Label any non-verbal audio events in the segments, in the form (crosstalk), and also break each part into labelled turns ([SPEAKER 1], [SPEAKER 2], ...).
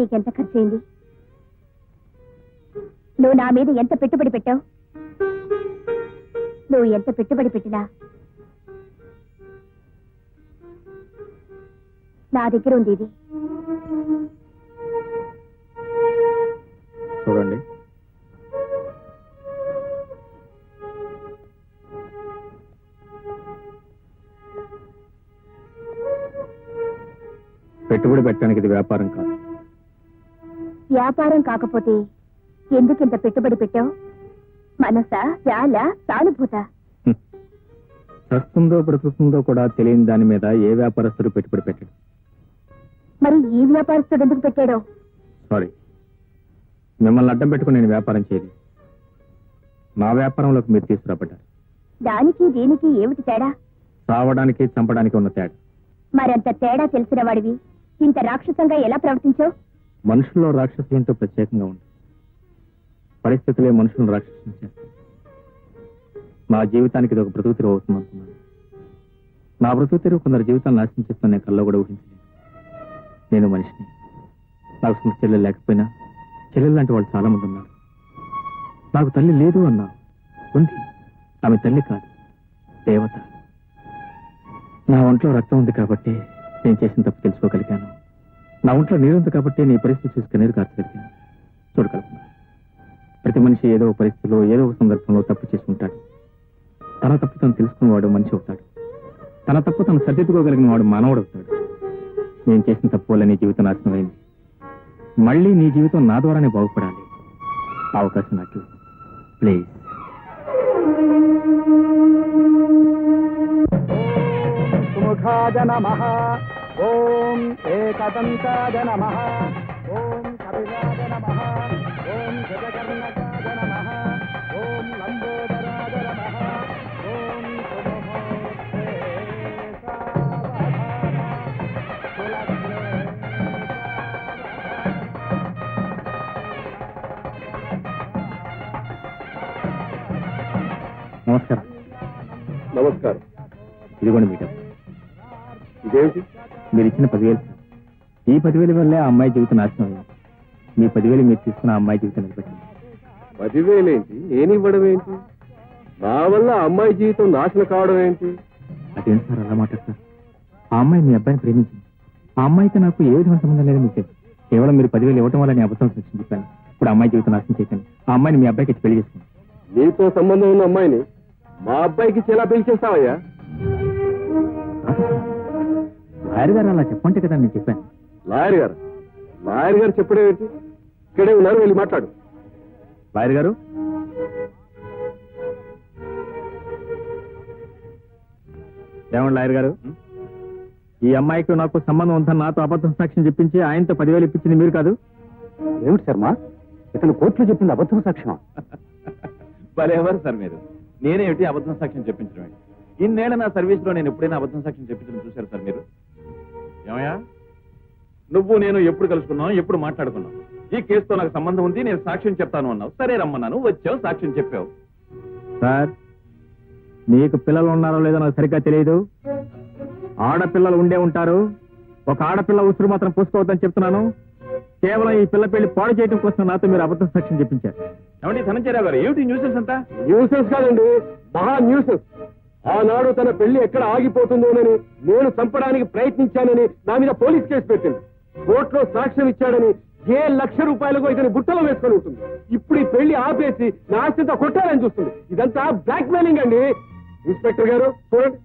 [SPEAKER 1] నీకెంత ఖర్చయింది? నువ్వు నా మీద ఎంత పెట్టుబడి పెట్టావు? నువ్వు ఎంత పెట్టుబడి పెట్టినా? నా దగ్గర ఉంది ఇది.
[SPEAKER 2] చూడండి. పెట్టుబడి పెట్టడానికి ఇది వ్యాపారం కాదు.
[SPEAKER 1] వ్యాపారం కాకపోతే ఎందుకింత పెట్టుబడి పెట్టావు? మనసా చాలా సానుభూత.
[SPEAKER 2] చస్తుందో బ్రతుకుతుందో కూడా తెలియని దాని మీద ఏ వ్యాపారస్తుడు పెట్టుబడి పెట్టాడు.
[SPEAKER 1] మరి ఈ వ్యాపారస్తుడు ఎందుకు పెట్టాడో?
[SPEAKER 2] సారీ. మిమ్మల్ని అడ్డం పెట్టుకుని నేను వ్యాపారం చేయలేదు నా వ్యాపారంలోకి మీరు తీసుకురాబడ్డారు.
[SPEAKER 1] దానికి దీనికి ఏమిటి తేడా?
[SPEAKER 2] సావడానికి చంపడానికి ఉన్న తేడా.
[SPEAKER 1] మరంత తేడా తెలిసిన వాడివి. ఇంత రాక్షసంగా ఎలా ప్రవర్తించావు?
[SPEAKER 2] మనుషుల్లో రాక్షసులంటూ ప్రత్యేకంగా ఉంది పరిస్థితులే మనుషులను రాక్షసులు చేస్తాయి. నా జీవితానికి ఇది ఒక బ్రతుకు తెరువు అవుతుంది అనుకున్నాను నా బ్రతుకు తెరువు కొందరు జీవితాన్ని నాశనం చేస్తున్న నేను కల్లో కూడా ఊహించలేదు. నేను మనిషిని. నాకు సొంత చెల్లెలు లేకపోయినా చెల్లెలు లాంటి వాళ్ళు చాలా మంది ఉన్నారు. నాకు తల్లి లేదు అన్నా ఉంది. ఆమె తల్లి కాదు దేవత. నా ఒంట్లో రక్తం ఉంది కాబట్టి నేను చేసిన తప్పు తెలుసుకోగలిగాను. నా ఒంట్లో నీరుంది కాబట్టి నీ పరిస్థితి చూసి కన్నీరు కార్చగలిగాను చూడగలుగుతున్నా ప్రతి మనిషి ఏదో పరిస్థితిలో ఏదో ఒక సందర్భంలో తప్పు చేసి ఉంటాడు తన తప్పు తను తెలుసుకున్నవాడు మనిషి అవుతాడు. తన తప్పు తను సరిదిద్దుకోగలిగిన వాడు మానవుడు అవుతాడు. నేను చేసిన తప్పు వల్ల నీ జీవితం నాశనమైంది మళ్ళీ నీ జీవితం నా ద్వారానే బాగుపడాలి. ఆ అవకాశం నాకు ప్లీజ్
[SPEAKER 3] సుముఖాయ నమ. ఓం ఏకదంతాయ నమ. ఓం కపిలాయ నమ. ఓం గజకర్ణకాయ నమ. ఓం లంబోదరాయ నమ. ఓం
[SPEAKER 2] నమస్కారం.
[SPEAKER 3] నమస్కారం.
[SPEAKER 2] ఇదిగోండి మీ డబ్బు
[SPEAKER 3] ఇదేమిటి
[SPEAKER 2] మీరు ఇచ్చిన పదివేలు. ఈ పదివేల వల్లే ఆ అమ్మాయి జీవితం నాశనం అయింది. మీ పదివేలు మీరు తీసుకున్న అమ్మాయి జీవితం నిలబెట్టింది.
[SPEAKER 3] పదివేలేంటి? ఇవ్వడం ఏంటి? నా వల్ల అమ్మాయి జీవితం నాశనం కావడం ఏంటి?
[SPEAKER 2] అదేంటి సార్ అలా మాట్లాడతారు? ఆ అమ్మాయి మీ అబ్బాయిని ప్రేమించింది. ఆ అమ్మాయితో నాకు ఏ విధమైన సంబంధం లేదని మీకు తెలుసు కేవలం మీరు పదివేలు ఇవ్వడం వల్ల నేను అబద్ధం సాక్ష్యం చెప్పాను. ఇప్పుడు అమ్మాయి జీవితం నాశనం చేయకండి. ఆ అమ్మాయిని మీ అబ్బాయికి ఇచ్చి పెళ్ళి చేసుకోండి
[SPEAKER 3] నీతో సంబంధం ఉన్న అమ్మాయిని మా అబ్బాయికి ఎలా పెళ్ళి చేస్తావయ్యా?
[SPEAKER 2] లాయర్ గారు అలా చెప్పంటే కదా నేను చెప్పాను.
[SPEAKER 3] లాయర్ గారు లాయర్ గారు చెప్పడం ఏంటి? ఇక్కడే ఉన్నారు వెళ్ళి మాట్లాడు.
[SPEAKER 2] లాయర్ గారు ఏమండి లాయర్ గారు ఈ అమ్మాయికి నాకు సంబంధం ఉందని నాతో అబద్ధం సాక్ష్యం చెప్పించి ఆయనతో పదివేలు ఇప్పించింది మీరు కాదు?
[SPEAKER 3] ఏమిటి శర్మ ఇతను కోర్టులో చెప్పింది అబద్ధం సాక్ష్యం (laughs)
[SPEAKER 4] భలేవారు సార్ మీరు? నేనేమిటి అబద్ధం సాక్ష్యం చెప్పించడం ఏంటి? ఇన్నేళ్ళ నా సర్వీస్లో నేను ఎప్పుడైనా అబద్ధం సాక్ష్యం చెప్పించడం చూశారు సార్ మీరు? ఏమయ్యా? నువ్వు నేను ఎప్పుడు కలుసుకున్నాం ఎప్పుడు మాట్లాడుకున్నాం? ఈ కేసుతో నాకు సంబంధం ఉంది నేను సాక్ష్యం చెప్తాను అన్నావు. సరే రమ్మన్నాను వచ్చావు సాక్ష్యం చెప్పావు.
[SPEAKER 2] సార్ మీకు పిల్లలు ఉన్నారో లేదో నాకు సరిగ్గా తెలియదు. ఆడపిల్లలు ఉండే ఉంటారు. ఒక ఆడపిల్ల ఉసురు మాత్రం పూసుకోవద్దని చెప్తున్నాను. కేవలం ఈ పిల్ల పెళ్ళి పాడు చేయడం కోసం నాతో మీరు అబద్ధం సాక్ష్యం చెప్పించారు.
[SPEAKER 4] ఏమండి ధనంజయరావు గారు ఏమిటి న్యూసెన్స్ అంతా?
[SPEAKER 3] న్యూసెన్స్ కాదండి మహా న్యూసెన్స్ ఆనాడు తన పెళ్ళి ఎక్కడ ఆగిపోతుందోనని నేను చంపడానికి ప్రయత్నించానని నా మీద పోలీస్ కేసు పెట్టింది. కోర్టులో సాక్ష్యం ఇచ్చాడని ఏ లక్ష రూపాయలకు ఇతని బుట్టలో వేసుకొని ఉంటుంది. ఇప్పుడు ఈ పెళ్ళి ఆపేసి నా ఆస్తితో కొట్టాలని చూస్తుంది. ఇదంతా బ్లాక్ మెయిలింగ్ అండి. ఇన్స్పెక్టర్ గారు చూడండి.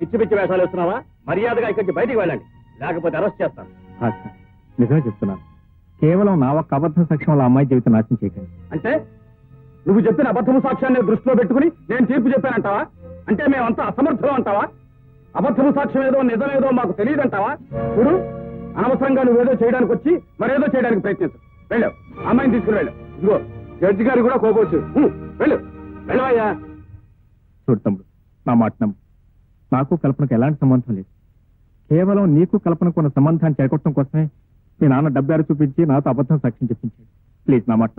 [SPEAKER 3] పిచ్చి పిచ్చి వేషాలు వేస్తున్నావా? మర్యాదగా ఇక్కడికి బయటికి వెళ్ళండి. లేకపోతే అరెస్ట్ చేస్తాను.
[SPEAKER 2] నిజమే చెప్తున్నాను. కేవలం నా ఒక్క అబద్ధం సాక్ష్యం వల్ల అమ్మాయి జీవితం నాశనం చేయకండి.
[SPEAKER 3] అంటే? నువ్వు చెప్పిన అబద్ధము సాక్ష్యాన్ని దృష్టిలో పెట్టుకుని నేను తీర్పు చెప్పానంటావా? అంటే మేమంతా అసమర్థులం అంటావా? అబద్ధము సాక్ష్యం ఏదో నిజమేదో మాకు తెలియదంటావా చూడు అనవసరంగా నువ్వేదో చేయడానికి వచ్చి మరేదో చేయడానికి ప్రయత్నించు. వెళ్ళు. అమ్మాయిని తీసుకుని వెళ్ళు. ఇదిగో జడ్జి గారు కూడా కోపవచ్చు వెళ్ళు. వెళ్ళవయ్యా.
[SPEAKER 2] చూడు తమ్ముడు నా మాట నాకు కల్పనకు ఎలాంటి సంబంధం లేదు. కేవలం నీకు కల్పనకు ఉన్న సంబంధాన్ని చెడగొట్టడం కోసమే మీ నాన్న డబ్బారు చూపించి నాతో అబద్ధం సాక్ష్యం చెప్పించాడు. ప్లీజ్ నా మాట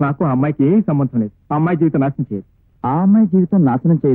[SPEAKER 2] నాకు ఆ అమ్మాయికి ఏం సంబంధం లేదు. ఆ అమ్మాయి జీవితం నాశనం చేయదు.
[SPEAKER 5] ఆ అమ్మాయి జీవితం నాశనం చేయదు.